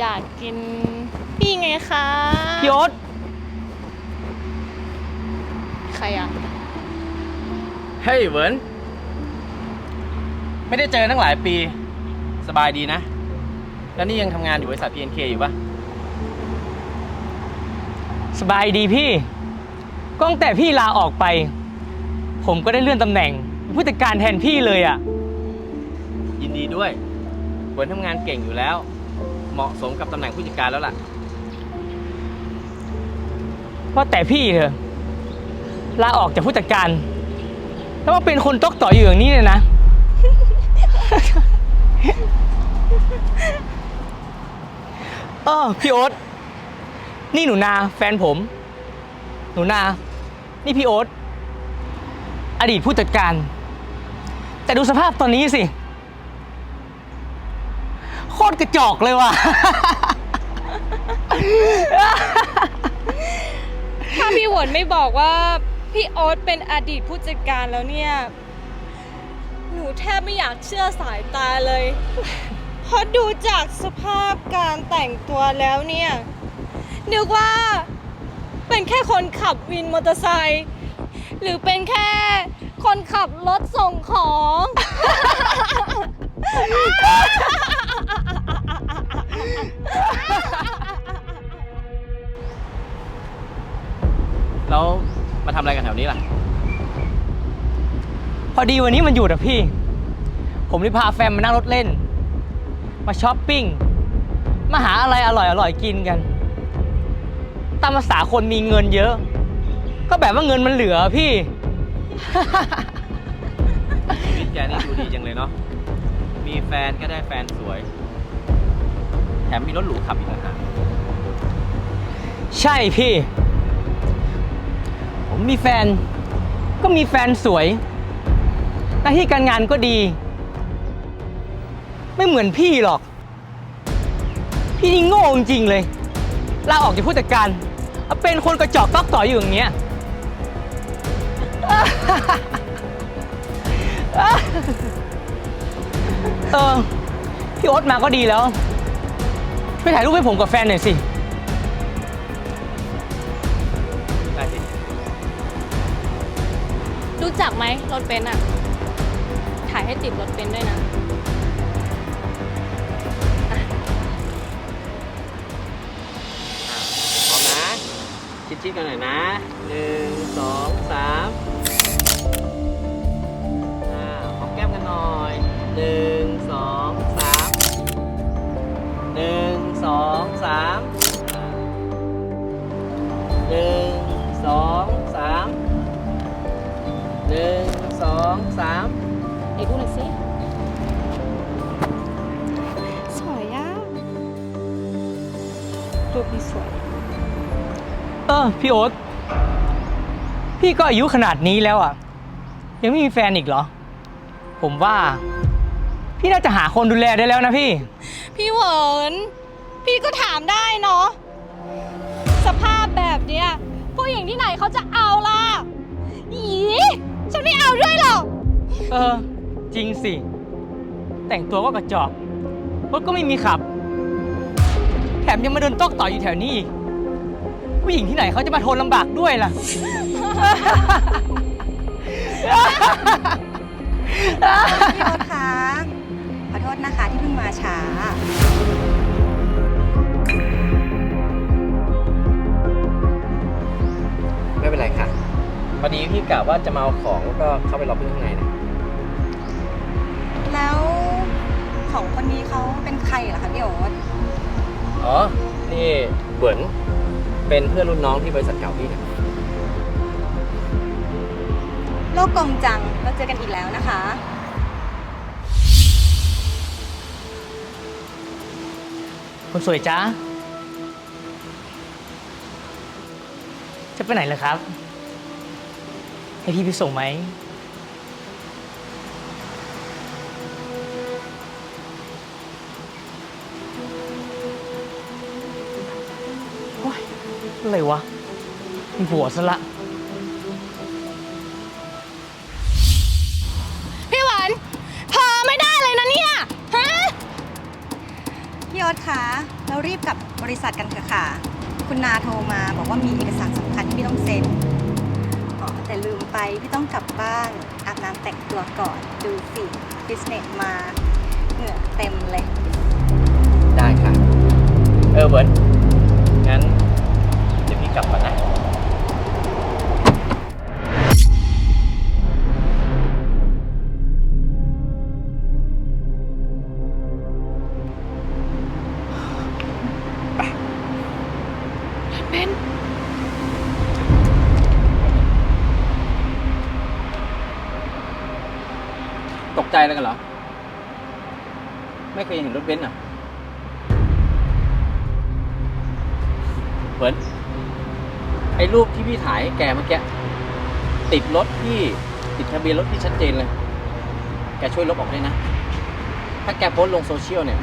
อยากกินพี่ไงคะพี่โอ๊ตใครอะ เฮ้ยเหวินไม่ได้เจอตั้งหลายปี สบายดีนะ แล้วนี่ยังทำงานอยู่บริษัท PNK อยู่ปะสบายดีพี่ก็ตั้งแต่พี่ลาออกไป ผมก็ได้เลื่อนตำแหน่งเป็นผู้จัดการแทนพี่เลยอะ่ะ ยินดีด้วยเหวินทำงานเก่งอยู่แล้ว เหมาะสมกับตำแหน่งผู้จัดการแล้วล่ะ ว่าแต่พี่เถอะลาออกจากผู้จัดการ แล้วมาเป็นคนตอกต่ออยู่อย่างนี้เลยนะ เออพี่โอ๊ตนี่หนูนาแฟนผม หนูนา นี่พี่โอ๊ตอดีตผู้จัดการ แต่ดูสภาพตอนนี้สิ ตรกระจอกเลยว่ะ ถ้าพี่หวนไม่บอกว่า พี่โอ๊ตเป็นอดีตผู้จัดการแล้วเนี่ย หนูแทบไม่อยากเชื่อสายตาเลย เพราะดูจากสภาพการแต่งตัวแล้วเนี่ย นึกว่าเป็นแค่คนขับวินมอเตอร์ไซค์หรือเป็นแค่คนขับรถส่งของ แล้วมาทำอะไรกันแถวนี้ล่ะ พอดีวันนี้มันหยุดอะพี่ ผมเลยพาแฟนมานั่งรถเล่น มาช้อปปิ้ง มาหาอะไรอร่อยอร่อยๆกินกัน ตามภาษาคนมีเงินเยอะ ก็แบบว่าเงินมันเหลือพี่ ชีวิตแกนี่ดูดีจังเลยเนาะ มีแฟนก็ได้แฟนสวย แถมมีรถหรูขับอีกต่างหากใช่พี่ ผมมีแฟน ก็มีแฟนสวย หน้าที่การงานก็ดี ไม่เหมือนพี่หรอก พี่นี่โง่จริงๆเลยลาออกจากผู้จัดการมาเป็นคนกระจอกตอกต่อยอยู่อย่างเงี้ย เออพี่โอ๊ตมาก็ดีแล้ว ถ่ายรูปให้ผมกับแฟนหน่อยสิ ได้สิ รู้จักไหมรถเบนซ์อะถ่ายให้ติดรถเบนซ์ด้วยนะพร้อมนะ ชิดๆกันหน่อยนะหนึ่งสองสาม สองสามอีกรูปหนึ่งสิ สวยอะรูปนี้สวย เออพี่โอ๊ตพี่ก็อายุขนาดนี้แล้วอะ ยังไม่มีแฟนอีกเหรอ ผมว่า พี่น่าจะหาคนดูแลได้แล้วนะพี่ พี่เหวิน พี่ก็ถามได้เนาะ สภาพแบบเนี้ยผู้หญิงที่ไหนเขาจะเอาล่ะอี ฉันไม่เอาด้วยหรอก เออ จริงสิ แต่งตัวก็กระจอกรถก็ไม่มีขับ แถมยังมาเดินตอกต่อยอยู่แถวนี้อีก ผู้หญิงที่ไหนเขาจะมาทนลำบากด้วยล่ะ พี่โอ๊ตคะ กะว่าจะมาเอาของแล้วก็เข้าไปรอพี่ข้างในนะแล้วของคนนี้เขาเป็นใครเหรอคะพี่โอ๊ตอ๋อ นี่เหวินเป็นเพื่อนรุ่นน้องที่บริษัทเก่าพี่นะโลกกลมจังเราเจอกันอีกแล้วนะคะ คนสวยจ้าจะไปไหนเหรอครับ ให้พี่ไปส่งไหม โอ๊ยอะไรวะมีผัวซะละ พี่หวานพอไม่ได้เลยนะเนี่ย ฮะ พี่โอ๊ตคะคะเรารีบกลับบริษัทกันเถอะค่ะ คุณนาโทรมาบอกว่ามีเอกสารสำคัญที่พี่ต้องเซ็นอ๋อ แต่ลืมไปพี่ต้องกลับบ้านอาบน้ำแต่งตัวก่อนดูสิฟิสเนสมาเหงื่อเต็มเลย ได้ค่ะ เออเบิร์ดงั้นเดี๋ยวพี่กลับก่อนนะตก ใจแล้วกันเหรอ ไม่เคยเห็นรถเบนซ์อะเบิร์ดไอ้รูปที่พี่ถ่ายให้แกเมื่อกี้ติดรถพี่ติดทะเบียนรถพี่ชัดเจนเลย แกช่วยลบออกด้วยนะ ถ้าแกโพสต์ลงโซเชียลเนี่ย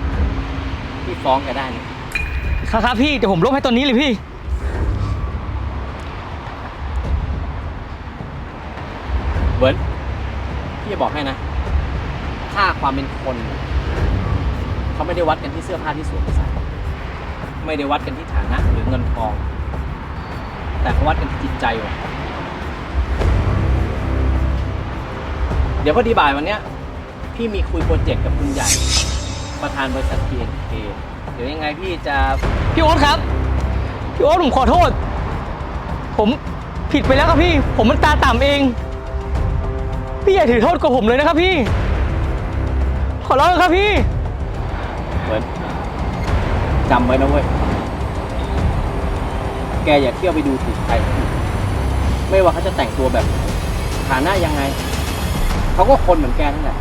พี่ฟ้องแกได้นะครับ ครับพี่ เดี๋ยวผมลบให้ตอนนี้เลยพี่ เบิร์ดพี่จะบอกให้นะ ค่าความเป็นคน เขาไม่ได้วัดกันที่เสื้อผ้าที่สวมใส่ไม่ได้วัดกันที่ฐานะหรือเงินทอง แต่เขาวัดกันที่จิตใจว่ะเดี๋ยวพอดีบ่ายวันเนี้ยพี่มีคุยโปรเจกต์กับคุณใหญ่ ประธานบริษัท TNK เดี๋ยวยังไงพี่จะพี่โอ๊ตครับ พี่โอ๊ตผมขอโทษ ผมผิดไปแล้วครับพี่ ผมมันตาต่ำเอง พี่อย่าถือโทษกับผมเลยนะครับพี่ ร้องครับพี่ เหมือนจำไว้นะเว้ย แกอย่าเที่ยวไปดูถูกใคร ไม่ว่าเขาจะแต่งตัวแบบไหนฐานะยังไง เขาก็คนเหมือนแกนั่นแหละ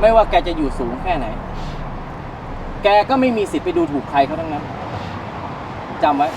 ไม่ว่าแกจะอยู่สูงแค่ไหน แกก็ไม่มีสิทธิ์ไปดูถูกใครเขาทั้งนั้นจำไว้